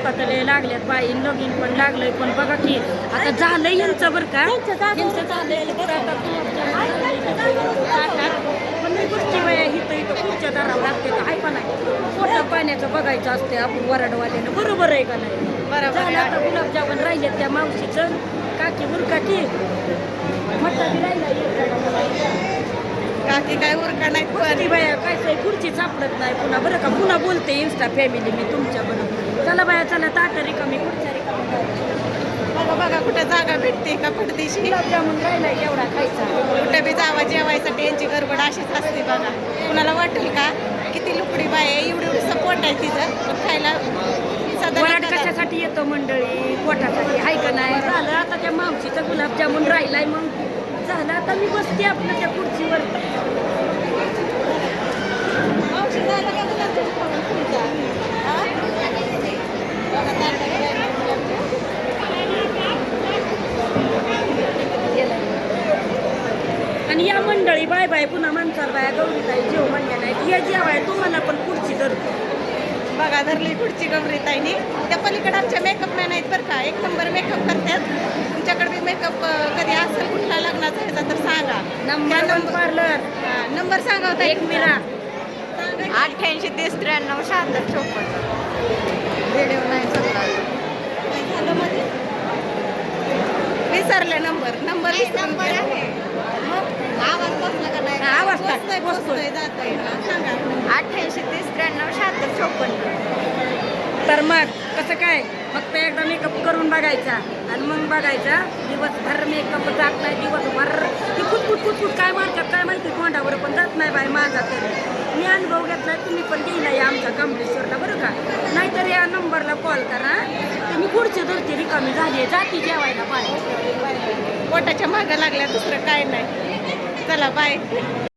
आलाय भुका तले लागल्यात बाई लगीन पण लागलंय पण बघा की आता झालंय यांचं बरं का? यांचं झालंय. बरं आता. पण इथं इथं खुर्च्या दारावर लागते का? नाही? पोटा पाण्याचं बघायचं असते आपण वराडवाल्यानं. बरोबर आहे का नाही? झालं आहे. आता गुलाबजामुन राहिले त्या मावशीचं. काकी उरकाकी म्हटलं की राहिला काकी काय उरका नाही बाया काय काय खुर्ची सापडत नाही पुन्हा. बरं का? पुन्हा बोलते इन्स्टा फॅमिली मी तुमच्या बरोबर. चला बाया चला ताट रिकामी खुर्च्या रिकामी बघा बघा कुठे जागा भेटते का पडदेशी गुलाबजामुन राहिलाय एवढा खायचा. कुठे बी जावा जेवायसाठी यांची गडबड अशीच असते बघा. कुणाला वाटेल का? किती लुकडी बाय आहे एवढी एवढी सपोर्ट आहे तिचं. पण खायला. कशासाठी येतो मंडळी? पोटासाठी हाय का नाही? झालं आता त्या मावशीचा गुलाबजामुन राहिलाय मग. झालं आता मी बसते आपलं त्या खुर्चीवर मावशी झालं का तुला तुझं खाऊन तुमच्या? हा? बघा ताटात काय आणि या मंडळी बाय बाय. पुन्हा माणसाला बाया गौरी ताई जेव म्हणल्या नाही या जेवाय तुम्हाला पण खुर्ची धरतो बघा धरली पुढची गौरी ताईनी. त्या पलीकडे आमच्या मेकअप मॅन आहेत बरं का. एक नंबर मेकअप करतात. तुमच्याकडे बी मेकअप कधी असेल कुठला लग्नाचा ह्याचा तर सांगा. नंबर वन पार्लर हा, नंबर सांगा होता एक मिरा अठ्ठ्याऐंशी तीस त्र्याण्णव शहात्तर चोपन्न. व्हिडिओ नाही झालं मध्ये? विसरले नंबर नंबर विसरून आवाज अठ्ठ्याऐंशी तीस त्र्याण्णव शहात्तर चोपन्न. तर मग कसं काय? फक्त एकदा मेकअप करून बघायचा. आणि मग बघायचा दिवसभर मेकअप जात नाही दिवसभर. ती कुटकुट कुटकुट काय मारतात काय माहिती तोंडावर पण जात नाही बाई माझा तरी. मी अनुभव घेतला तुम्ही पण गेला या आमच्या कमलेश्वरला बरं का? नाहीतर या नंबरला कॉल करा. तर मी पुढची धरती रिकामी झाली जाती जेवायला पाहिजे पोटाच्या मागं लागल्या दुसरं काय नाही. चला बाय